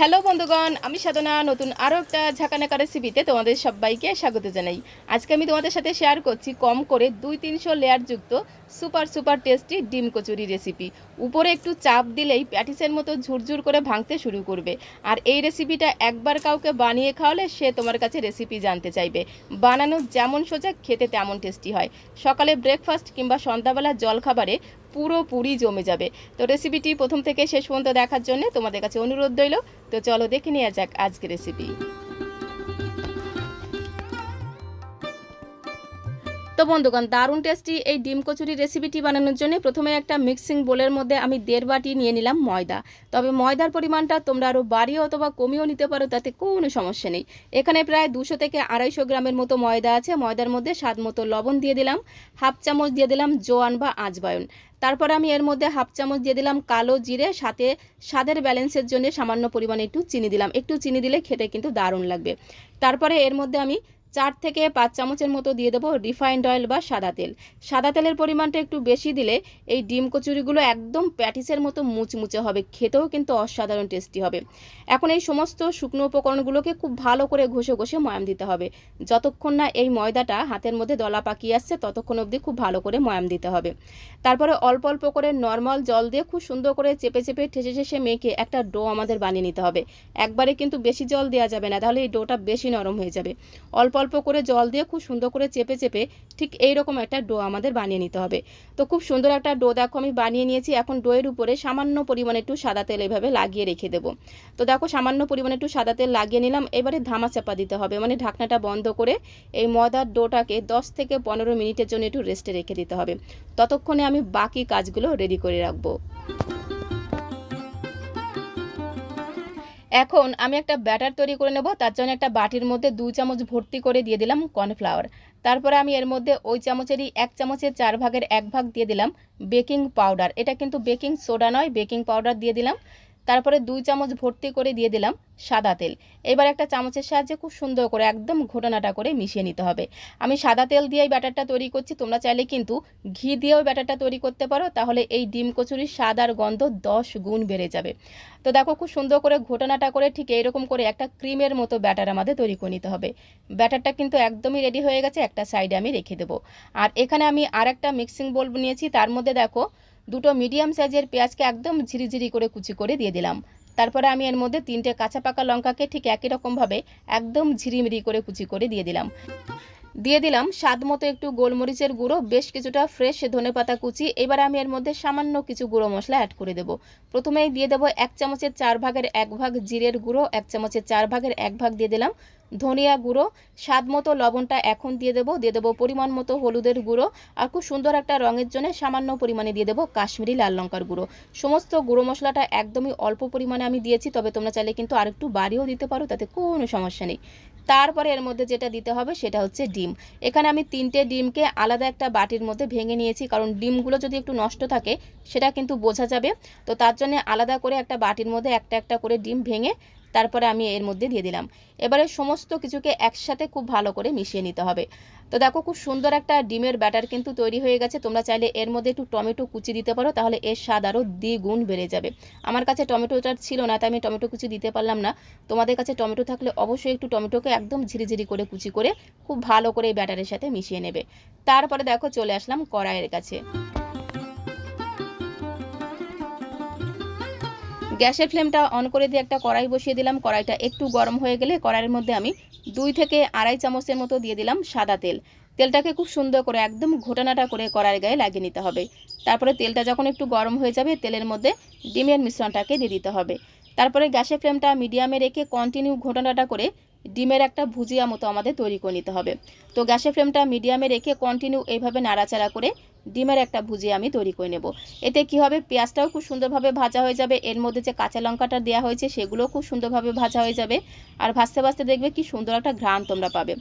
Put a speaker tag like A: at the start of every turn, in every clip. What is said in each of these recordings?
A: Hello বন্ধুগণ, আমি সাধনা, নতুন আরও একটা ঝাঁকানাকা রেসিপিতে তোমাদের সবাইকে স্বাগত জানাই। আজকে আমি তোমাদের সাথে শেয়ার করছি কম করে দুই তিনশো লেয়ার যুক্ত সুপার সুপার টেস্টি ডিম কচুরি রেসিপি উপরে একটু চাপ দিলেই প্যাটিসের মতো ঝুরঝুর করে ভাঙতে শুরু করবে। আর এই রেসিপিটা একবার কাউকে বানিয়ে খাওয়ালে সে তোমার কাছে রেসিপি জানতে চাইবে। বানানো যেমন সোজা, খেতে তেমন টেস্টি হয়। সকালে ব্রেকফাস্ট কিংবা সন্ধ্যাবেলা জলখাবারে পুরোপুরি জমে যাবে। তো রেসিপিটি প্রথম থেকে শেষ পর্যন্ত দেখার জন্য তোমাদের কাছে অনুরোধ রইল। তো চলো দেখে নেওয়া যাক আজকে রেসিপি তো বন্ধুগণ দারুণ টেস্টি এই ডিম কচুরি রেসিপিটি বানানোর জন্য প্রথমে একটা মিক্সিং বোলের মধ্যে আমি দেড় বাটি নিয়ে নিলাম ময়দা। তবে ময়দার পরিমাণটা তোমরা আরও বাড়িয়ে অথবা কমিয়েও নিতে পারো, তাতে কোনো সমস্যা নেই। এখানে প্রায় দুশো থেকে আড়াইশো গ্রামের মতো ময়দা আছে। ময়দার মধ্যে স্বাদ মতো লবণ দিয়ে দিলাম, হাফ চামচ দিয়ে দিলাম জোয়ান বা আজবায়ন। তারপর আমি এর মধ্যে হাফ চামচ দিয়ে দিলাম কালো জিরে, সাথে স্বাদের ব্যালেন্সের জন্য সামান্য পরিমাণে একটু চিনি দিলাম। একটু চিনি দিলে খেতে কিন্তু দারুণ লাগবে। তারপরে এর মধ্যে আমি চার থেকে পাঁচ চামচের মতো দিয়ে দেবো রিফাইন্ড অয়েল বা সাদা তেল। সাদা তেলের পরিমাণটা একটু বেশি দিলে এই ডিম কচুরিগুলো একদম প্যাটিসের মতো মুচমুচে হবে, খেতেও কিন্তু অসাধারণ টেস্টি হবে। এখন এই সমস্ত শুকনো উপকরণগুলোকে খুব ভালো করে ঘষে ঘষে ময়াম দিতে হবে। যতক্ষণ না এই ময়দাটা হাতের মধ্যে দলা পাকিয়ে আসছে, ততক্ষণ অবধি খুব ভালো করে ময়াম দিতে হবে। তারপরে অল্প অল্প করে নর্মাল জল দিয়ে খুব সুন্দর করে চেপে চেপে ঠেসে ঠেসে মেখে একটা ডো আমাদের বানিয়ে নিতে হবে। একবারে কিন্তু বেশি জল দেওয়া যাবে না, তাহলে এই ডোটা বেশি নরম হয়ে যাবে। অল্প অল্প করে জল দিয়ে খুব সুন্দর করে চেপে চেপে ঠিক এই রকম একটা ডো আমাদের বানিয়ে নিতে হবে। তো খুব সুন্দর একটা ডো দেখো আমি বানিয়ে নিয়েছি। এখন ডোয়ের উপরে সামান্য পরিমাণে একটু সাদা তেল এভাবে লাগিয়ে রেখে দেবো। তো দেখো সামান্য পরিমাণে একটু সাদা তেল লাগিয়ে নিলাম। এবারে ধামা চাপা দিতে হবে। মানে ঢাকনাটা বন্ধ করে এই ময়দার ডোটাকে দশ থেকে পনেরো মিনিটের জন্য একটু রেস্টে রেখে দিতে হবে। ততক্ষণে আমি বাকি কাজগুলো রেডি করে রাখব। এখন আমি একটা ব্যাটার তৈরি করে নেব, তার জন্য একটা বাটির মধ্যে দুই চামচ ভর্তি করে দিয়ে দিলাম কর্নফ্লাওয়ার। তারপরে আমি এর মধ্যে ওই চামচেরই এক চামচের চার ভাগের এক ভাগ দিয়ে দিলাম বেকিং পাউডার। এটা কিন্তু বেকিং সোডা নয়, বেকিং পাউডার দিয়ে দিলাম। তারপরে দুই চামচ ভর্তি করে দিয়ে দিলাম সাদা তেল। এবার একটা চামচের সাহায্যে খুব সুন্দর করে একদম ঘটনাটা করে মিশিয়ে নিতে হবে। আমি সাদা তেল দিয়েই ব্যাটারটা তৈরি করছি, তোমরা চাইলে কিন্তু ঘি দিয়েও ব্যাটারটা তৈরি করতে পারো, তাহলে এই ডিম কচুরির স্বাদ আর গন্ধ দশ গুণ বেড়ে যাবে। তো দেখো খুব সুন্দর করে ঘটনাটা করে ঠিক এইরকম করে একটা ক্রিমের মতো ব্যাটার আমাদের তৈরি করে নিতে হবে। ব্যাটারটা কিন্তু একদমই রেডি হয়ে গেছে, একটা সাইডে আমি রেখে দেবো। আর এখানে আমি আর একটা মিক্সিং বোল নিয়েছি, তার মধ্যে দেখো দুটো মিডিয়াম সাইজের পেঁয়াজকে একদম ঝিরিঝিরি করে কুচি করে দিয়ে দিলাম। তারপরে আমি এর মধ্যে তিনটে কাঁচা পাকা লঙ্কাকে ঠিক একই রকমভাবে একদম ঝিরিমিরি করে কুচি করে দিয়ে দিলাম। দিয়ে দিলাম স্বাদ মতো একটু গোলমরিচের গুঁড়ো, বেশ কিছুটা ফ্রেশ ধনে পাতা কুচি। এবার আমি এর মধ্যে সামান্য কিছু গুঁড়ো মশলা অ্যাড করে দেবো। প্রথমেই দিয়ে দেবো এক চামচের চার ভাগের এক ভাগ জিরের গুঁড়ো, এক চামচের চার ভাগের এক ভাগ দিয়ে দিলাম ধনিয়া গুঁড়ো। স্বাদ মতো লবণটা এখন দিয়ে দেবো দিয়ে দেবো পরিমাণ মতো হলুদের গুঁড়ো আর খুব সুন্দর একটা রঙের জন্য সামান্য পরিমাণে দিয়ে দেবো কাশ্মীরি লাল লঙ্কার গুঁড়ো। সমস্ত গুঁড়ো মশলাটা একদমই অল্প পরিমাণে আমি দিয়েছি, তবে তোমরা চাইলে কিন্তু আরেকটু বাড়িয়েও দিতে পারো, তাতে কোনো সমস্যা নেই। তারপরে এর মধ্যে যেটা দিতে হবে সেটা হচ্ছে ডিম। এখানে আমি তিনটে ডিমকে আলাদা একটা বাটির মধ্যে ভেঙে নিয়েছি, কারণ ডিমগুলো যদি একটু নষ্ট থাকে, সেটা কিন্তু বোঝা যাবে। তো তার জন্য আলাদা করে একটা বাটির মধ্যে একটা একটা করে ডিম ভেঙে তারপরে আমি এর মধ্যে দিয়ে দিলাম। এবারে সমস্ত কিছুকে একসাথে খুব ভালো করে মিশিয়ে নিতে হবে। তো দেখো খুব সুন্দর একটা ডিমের ব্যাটার কিন্তু তৈরি হয়ে গেছে। তোমরা চাইলে এর মধ্যে একটু টমেটো কুচি দিতে পারো, তাহলে এর স্বাদ আরও দ্বিগুণ বেড়ে যাবে। আমার কাছে টমেটোটা ছিল না, তাই আমি টমেটো কুচি দিতে পারলাম না। তোমাদের কাছে টমেটো থাকলে অবশ্যই একটু টমেটোকে একদম ঝিরিঝিরি করে কুচি করে খুব ভালো করে এই ব্যাটারের সাথে মিশিয়ে নেবে। তারপরে দেখো চলে আসলাম কড়াইয়ের কাছে। গ্যাসের ফ্লেমটা অন করে দিয়ে একটা কড়াই বসিয়ে দিলাম। কড়াইটা একটু গরম হয়ে গেলে কড়াইয়ের মধ্যে আমি দুই থেকে আড়াই চামচের মতো দিয়ে দিলাম সাদা তেল। তেলটাকে খুব সুন্দর করে একদম ঘটনাটা করে কড়াইয়ের গায়ে লাগিয়ে নিতে হবে। তারপরে তেলটা যখন একটু গরম হয়ে যাবে, তেলের মধ্যে ডিমের মিশ্রণটাকে দিয়ে দিতে হবে। তারপরে গ্যাসের ফ্লেমটা মিডিয়ামে রেখে কন্টিনিউ ঘটনাটা করে ডিমের একটা ভুজিয়া মতো আমাদের তৈরি করে নিতে হবে। তো গ্যাসের ফ্লেমটা মিডিয়ামে রেখে কন্টিনিউ এইভাবে নাড়াচাড়া করে ডিমের একটা ভুজিয়া আমি তৈরি করে নেব। এতে কি হবে? পেঁয়াজটাও খুব সুন্দরভাবে ভাজা হয়ে যাবে। এর মধ্যে যে কাঁচা লঙ্কাটা দেওয়া হয়েছে, সেগুলোও খুব সুন্দরভাবে ভাজা হয়ে যাবে। আর ভাজতে ভাজতে দেখবে কি সুন্দর একটা ঘ্রাণ তোমরা পাবে।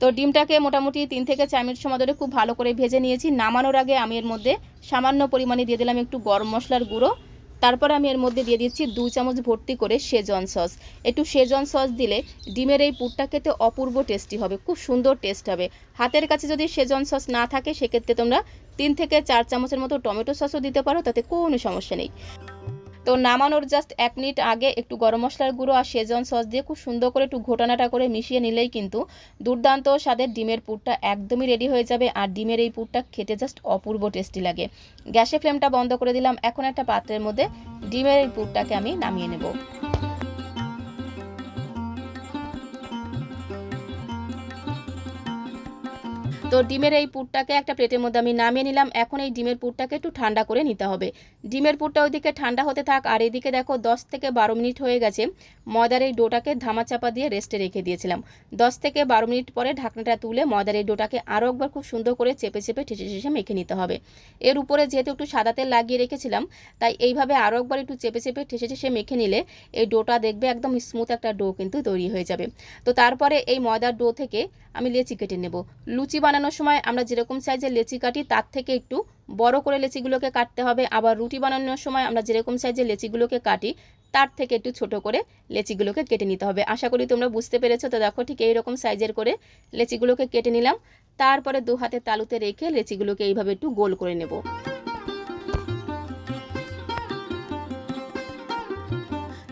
A: তো ডিমটাকে মোটামুটি তিন থেকে চার মিনিট সময় ধরে খুব ভালো করে ভেজে নিয়েছি। নামানোর আগে আমি এর মধ্যে সামান্য পরিমাণে দিয়ে দিলাম একটু গরম মশলার গুঁড়ো। তারপর আমি এর মধ্যে দিয়ে দিচ্ছি দু চামচ ভর্তি করে সেজন সস। একটু সেজন সস দিলে ডিমের এই পুরটা খেতে অপূর্ব টেস্টি হবে, খুব সুন্দর টেস্ট হবে। হাতের কাছে যদি সেজন সস না থাকে, সেক্ষেত্রে তোমরা তিন থেকে চার চামচের মতো টমেটো সসও দিতে পারো, তাতে কোনো সমস্যা নেই। তো নামানোর জাস্ট এক মিনিট আগে একটু গরম মশলার গুঁড়ো আর সেজন সস দিয়ে খুব সুন্দর করে একটু ঘোটানাটা করে মিশিয়ে নিলেই কিন্তু দুর্দান্ত স্বাদের ডিমের পুরটা একদমই রেডি হয়ে যাবে আর ডিমের এই পুরটা খেতে জাস্ট অপূর্ব টেস্টি লাগে। গ্যাসের ফ্লেমটা বন্ধ করে দিলাম। এখন একটা পাত্রের মধ্যে ডিমের এই পুরটাকে আমি নামিয়ে নেব। তো ডিমের এই পুরটাকে একটা প্লেটের মধ্যে আমি নামিয়ে নিলাম। এখন এই ডিমের পুরটাকে একটু ঠান্ডা করে নিতে হবে। ডিমের পুরটা ওইদিকে ঠান্ডা হতে থাক, আর এদিকে দেখো দশ থেকে বারো মিনিট হয়ে গেছে। ময়দার এই ডোটাকে ধামা চাপা দিয়ে রেস্টে রেখে দিয়েছিলাম। দশ থেকে বারো মিনিট পরে ঢাকনাটা তুলে ময়দার এই ডোটাকে আরও একবার খুব সুন্দর করে চেপে চেপে ঠেসে ঠেসে মেখে নিতে হবে। এর উপরে যেহেতু একটু সাদা তেল লাগিয়ে রেখেছিলাম, তাই এইভাবে আরও একবার একটু চেপে চেপে ঠেসে ঠেসে মেখে নিলে এই ডোটা দেখবে একদম স্মুথ একটা ডো কিন্তু তৈরি হয়ে যাবে। তো তারপরে এই ময়দার ডো থেকে আমি লেচি কেটে নেব। লুচি বানানোর সময় আমরা যেরকম সাইজের লেচি কাটি, তার থেকে একটু বড় করে লেচিগুলোকে কাটতে হবে। আবার রুটি বানানোর সময় আমরা যেরকম সাইজের লেচিগুলোকে কাটি, তার থেকে একটু ছোট করে লেচিগুলোকে কেটে নিতে হবে। আশা করি তোমরা বুঝতে পেরেছ। তো দেখো ঠিক এইরকম সাইজের করে লেচিগুলোকে কেটে নিলাম। তারপরে দু হাতে তালুতে রেখে লেচিগুলোকে এইভাবে একটু গোল করে নেব।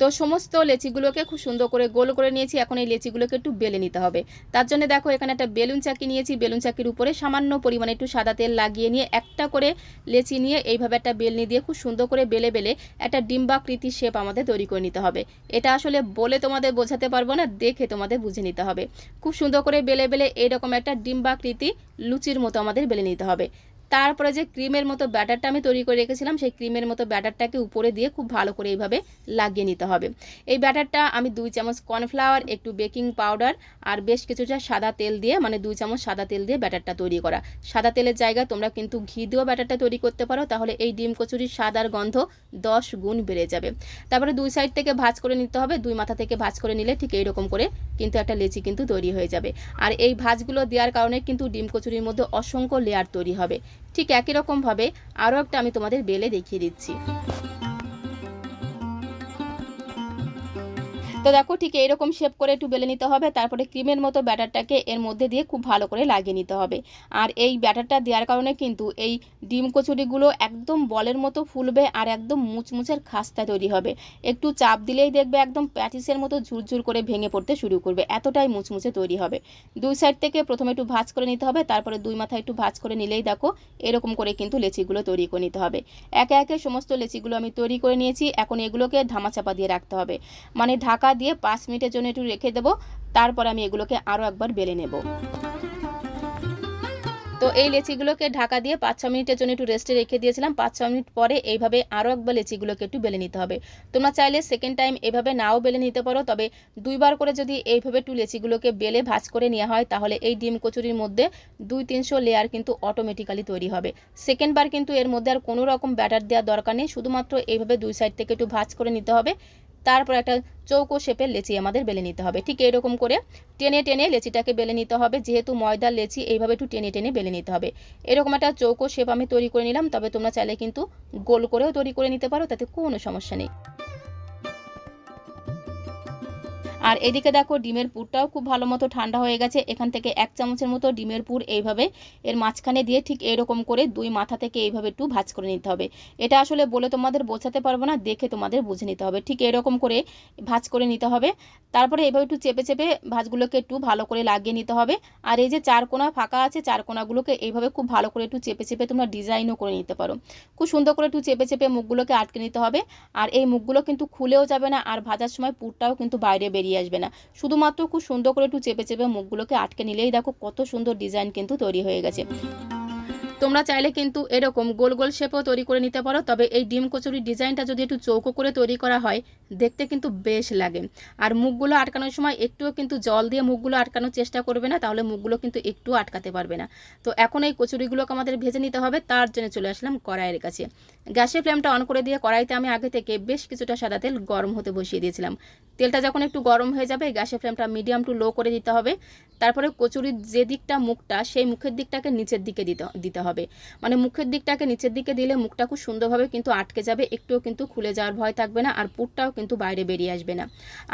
A: তো সমস্ত লেচিগুলোকে খুব সুন্দর করে গোল করে নিয়েছি। এখন এই লেচিগুলোকে একটু বেলে নিতে হবে। তার জন্য দেখো এখানে একটা বেলুন চাকি নিয়েছি। বেলুন চাকির উপরে সামান্য পরিমাণে একটু সাদা তেল লাগিয়ে নিয়ে একটা করে লেচি নিয়ে এইভাবে একটা বেলনি দিয়ে খুব সুন্দর করে বেলে বেলে একটা ডিম্বাকৃতি শেপ আমাদের তৈরি করে নিতে হবে। এটা আসলে বলে তোমাদের বোঝাতে পারব না, দেখে তোমাদের বুঝে নিতে হবে। খুব সুন্দর করে বেলে বেলে এইরকম একটা ডিম্বাকৃতি লুচির মতো আমাদের বেলে নিতে হবে। তারপরে যে ক্রিমের মতো ব্যাটারটা আমি তৈরি করে রেখেছিলাম, সেই ক্রিমের মতো ব্যাটারটাকে উপরে দিয়ে খুব ভালো করে এইভাবে লাগিয়ে নিতে হবে। এই ব্যাটারটা আমি দুই চামচ কর্নফ্লাওয়ার, একটু বেকিং পাউডার আর বেশ কিছুটা সাদা তেল দিয়ে মানে দুই চামচ সাদা তেল দিয়ে ব্যাটারটা তৈরি করা। সাদা তেলের জায়গায় তোমরা কিন্তু ঘি দিয়েও ব্যাটারটা তৈরি করতে পারো, তাহলে এই ডিম কচুরির সাদার গন্ধ দশ গুণ বেড়ে যাবে। তারপরে দুই সাইড থেকে ভাজ করে নিতে হবে, দুই মাথা থেকে ভাজ করে নিলে ঠিক এইরকম করে কিন্তু একটা লেচি কিন্তু তৈরি হয়ে যাবে। আর এই ভাজগুলো দেওয়ার কারণে কিন্তু ডিম কচুরির মধ্যে অসংখ্য লেয়ার তৈরি হবে। ঠিক একই রকমভাবে আরও একটা আমি তোমাদের বেলে দেখিয়ে দিচ্ছি। তো দেখো ঠিক এইরকম শেপ করে একটু বেলে নিতে হবে, তারপরে ক্রিমের মতো ব্যাটারটাকে এর মধ্যে দিয়ে খুব ভালো করে লাগিয়ে নিতে হবে। আর এই ব্যাটারটা দেওয়ার কারণে কিন্তু এই ডিম কচুরিগুলো একদম বলের মতো ফুলবে আর একদম মুচমুচের খাস্তা তৈরি হবে। একটু চাপ দিলেই দেখবে একদম প্যাটিসের মতো ঝুরঝুর করে ভেঙে পড়তে শুরু করবে, এতটাই মুচমুচে তৈরি হবে। দুই সাইড থেকে প্রথমে একটু ভাজ করে নিতে হবে, তারপরে দুই মাথায় একটু ভাজ করে নিলেই দেখো এরকম করে কিন্তু লেচিগুলো তৈরি করে নিতে হবে। একে একে সমস্ত লেচিগুলো আমি তৈরি করে নিয়েছি, এখন এগুলোকে ধামাচাপা দিয়ে রাখতে হবে। মানে ঢাকা দিয়ে পাঁচ মিনিটের জন্য একটু রেখে দেবো। তারপর আমি এগুলোকে আরও একবার বেলে নেব। তো এই লেচিগুলোকে ঢাকা দিয়ে পাঁচ ছ মিনিটের জন্য একটু রেস্টে রেখে দিয়েছিলাম। পাঁচ ছ মিনিট পরে এইভাবে আরও একবার লেচিগুলোকে একটু বেলে নিতে হবে। তোমরা চাইলে সেকেন্ড টাইম এভাবে নাও বেলে নিতে পারো, তবে দুইবার করে যদি এইভাবে একটু লেচিগুলোকে বেলে ভাজ করে নেওয়া হয়, তাহলে এই ডিম কচুরির মধ্যে দুই তিনশো লেয়ার কিন্তু অটোমেটিক্যালি তৈরি হবে। সেকেন্ড বার কিন্তু এর মধ্যে আর কোনো রকম ব্যাটার দেওয়ার দরকার নেই, শুধুমাত্র এইভাবে দুই সাইড থেকে একটু ভাজ করে নিতে হবে। তারপর একটা চৌকো শেপের লেচি আমাদের বেলে নিতে হবে। ঠিক এরকম করে টেনে টেনে লেচিটাকে বেলে নিতে হবে। যেহেতু ময়দার লেচি, এইভাবে একটু টেনে টেনে বেলে নিতে হবে। এরকম একটা চৌকো শেপ আমি তৈরি করে নিলাম, তবে তোমরা চাইলে কিন্তু গোল করেও তৈরি করে নিতে পারো, তাতে কোনো সমস্যা নেই। আর এদিকে দেখো, ডিমের পুরটাও খুব ভালো মতো ঠান্ডা হয়ে গেছে। এখান থেকে এক চামচের মতো ডিমের পুর এইভাবে এর মাঝখানে দিয়ে ঠিক এরকম করে দুই মাথা থেকে এইভাবে একটু ভাজ করে নিতে হবে। এটা আসলে বলে তোমাদের বোঝাতে পারব না, দেখে তোমাদের বুঝে নিতে হবে। ঠিক এরকম করে ভাজ করে নিতে হবে। তারপরে এইভাবে একটু চেপে চেপে ভাজগুলোকে একটু ভালো করে লাগিয়ে নিতে হবে। আর এই যে চার কোনা ফাঁকা আছে চার কোনাগুলোকে এইভাবে খুব ভালো করে একটু চেপে চেপে তোমরা ডিজাইনও করে নিতে পারো। খুব সুন্দর করে একটু চেপে চেপে মুখগুলোকে আটকে নিতে হবে। আর এই মুখগুলো কিন্তু খুলেও যাবে না, আর ভাজার সময় পুরটাও কিন্তু বাইরে বেরিয়ে আসবে না। শুধুমাত্র খুব সুন্দর করে একটু চেপে চেপে মুখগুলোকে আটকে নিলেই দেখো কত সুন্দর ডিজাইন কিন্তু তৈরি হয়ে গেছে। তোমরা চাইলে কিন্তু এরকম গোল গোল শেপও তৈরি করে নিতে পারো, তবে এই ডিম কচুরির ডিজাইনটা যদি একটু চৌকো করে তৈরি করা হয়, দেখতে কিন্তু বেশ লাগে। আর মুখগুলো আটকানোর সময় একটুও কিন্তু জল দিয়ে মুখগুলো আটকানোর চেষ্টা করবে না, তাহলে মুখগুলো কিন্তু একটু আটকাতে পারবে না। তো এখন এই কচুরিগুলোকে আমাদের ভেজে নিতে হবে, তার জন্য চলে আসলাম কড়াইয়ের কাছে। গ্যাসের ফ্লেমটা অন করে দিয়ে কড়াইতে আমি আগে থেকে বেশ কিছুটা সাদা তেল গরম হতে বসিয়ে দিয়েছিলাম। তেলটা যখন একটু গরম হয়ে যাবে, গ্যাসের ফ্লেমটা মিডিয়াম টু লো করে দিতে হবে। তারপরে কচুরির যে দিকটা মুখটা, সেই মুখের দিকটাকে নিচের দিকে দিতে দিতে হবে। মানে মুখের দিকটাকে নিচের দিকে দিলে মুখটা খুব সুন্দরভাবে কিন্তু আটকে যাবে, একটুও কিন্তু খুলে যাওয়ার ভয় থাকবে না আর পুরটাও কিন্তু বাইরে বেরিয়ে আসবে না।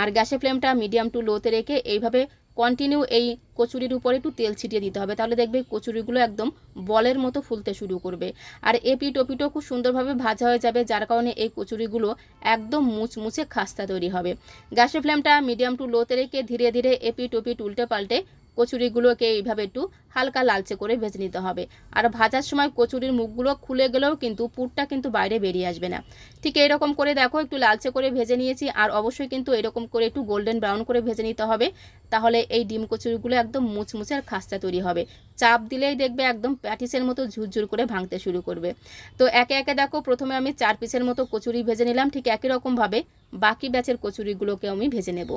A: আর গ্যাসের ফ্লেমটা মিডিয়াম টু লোতে রেখে এইভাবে কন্টিনিউ এই কচুরির উপরে একটু তেল ছিটিয়ে দিতে হবে। তাহলে দেখবে কচুরিগুলো একদম বলের মতো ফুলতে শুরু করবে। আর এপিট ওপিটও খুব সুন্দরভাবে ভাজা হয়ে যাবে, যার কারণে এই কচুরিগুলো একদম মুচমুচে খাস্তা তৈরি হবে। গ্যাসের ফ্লেমটা মিডিয়াম টু লোতে রেখে ধীরে ধীরে এপিট ওপিট উল্টে পাল্টে কচুরিগুলোকে এইভাবে একটু হালকা লালচে করে ভেজে নিতে হবে। আর ভাজার সময় কচুরির মুখগুলো খুলে গেলেও কিন্তু পুরটা কিন্তু বাইরে বেরিয়ে আসবে না। ঠিক এরকম করে দেখো, একটু লালচে করে ভেজে নিয়েছি। আর অবশ্যই কিন্তু এরকম করে একটু গোল্ডেন ব্রাউন করে ভেজে নিতে হবে। তাহলে এই ডিম কচুরিগুলো একদম মুচমুচে আর খাস্তা তৈরি হবে। চাপ দিলেই দেখবে একদম প্যাটিসের মতো ঝুরঝুর করে ভাঙতে শুরু করবে। তো একে একে দেখো, প্রথমে আমি চার পিসের মতো কচুরি ভেজে নিলাম। ঠিক একই রকমভাবে বাকি ব্যাচের কচুরিগুলোকে আমি ভেজে নেব।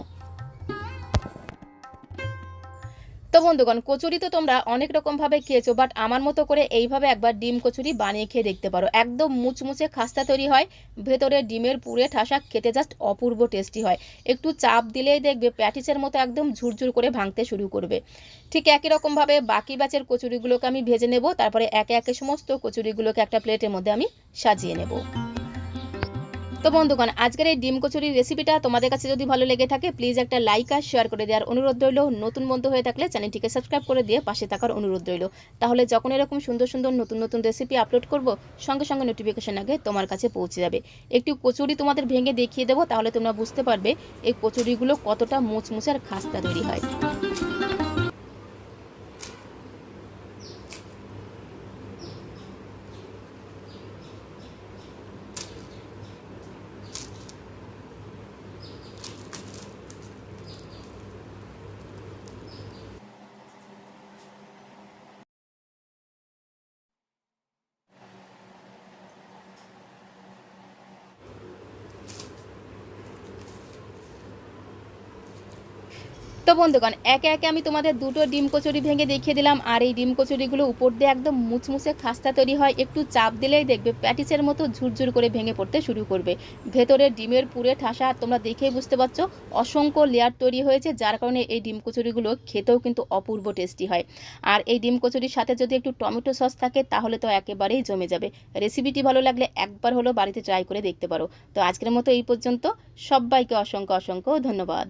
A: তো বন্ধুগণ, কচুরি তো তোমরা অনেক রকমভাবে খেয়েছো বাট আমার মতো করে এইভাবে একবার ডিম কচুরি বানিয়ে খেয়ে দেখতে পারো। একদম মুচমুচে খাস্তা তৈরি হয়, ভেতরে ডিমের পুরে ঠাসা, খেতে জাস্ট অপূর্ব টেস্টি হয়। একটু চাপ দিলেই দেখবে প্যাটিসের মতো একদম ঝুরঝুর করে ভাঙতে শুরু করবে। ঠিক একই রকমভাবে বাকি ব্যাচের কচুরিগুলোকে আমি ভেজে নেব, তারপরে একে একে সমস্ত কচুরিগুলোকে একটা প্লেটের মধ্যে আমি সাজিয়ে নেব। তো বন্ধুগণ, আজকের এই ডিম কচুরির রেসিপিটা তোমাদের কাছে যদি ভালো লেগে থাকে প্লিজ একটা লাইক আর শেয়ার করে দেওয়ার অনুরোধ রইল। নতুন বন্ধু হয়ে থাকলে চ্যানেলটিকে সাবস্ক্রাইব করে দিয়ে পাশে থাকার অনুরোধ রইল। তাহলে যখন এরকম সুন্দর সুন্দর নতুন নতুন রেসিপি আপলোড করব, সঙ্গে সঙ্গে নোটিফিকেশন আগে তোমার কাছে পৌঁছে যাবে। একটু কচুরি তোমাদের ভেঙে দেখিয়ে দেবো, তাহলে তোমরা বুঝতে পারবে এই কচুরিগুলো কতটা মুচমুচে আর খাস্তা তৈরি হয়। তো বন্ধুগণ একে একে আমি তোমাদের দুটো ডিম কচুরি ভেঙে দেখিয়ে দিলাম। আর এই ডিম কচুরিগুলো উপর দিয়ে একদম মুচমুচে খাস্তা তৈরি হয়। একটু চাপ দিলেই দেখবে প্যাটিসের মতো ঝুরঝুর করে ভেঙে পড়তে শুরু করবে। ভেতরে ডিমের পুরে ঠাসা তোমরা দেখেই বুঝতে পারছ, অসংখ্য লেয়ার তৈরি হয়েছে, যার কারণে এই ডিম কচুরিগুলো খেতেও কিন্তু অপূর্ব টেস্টি হয়। আর এই ডিম কচুরির সাথে যদি একটু টমেটো সস থাকে, তাহলে তো একেবারেই জমে যাবে। রেসিপিটি ভালো লাগলে একবার হলো বাড়িতে ট্রাই করে দেখতে পারো। তো আজকের মতো এই পর্যন্ত। সবাইকে অসংখ্য অসংখ্য ধন্যবাদ।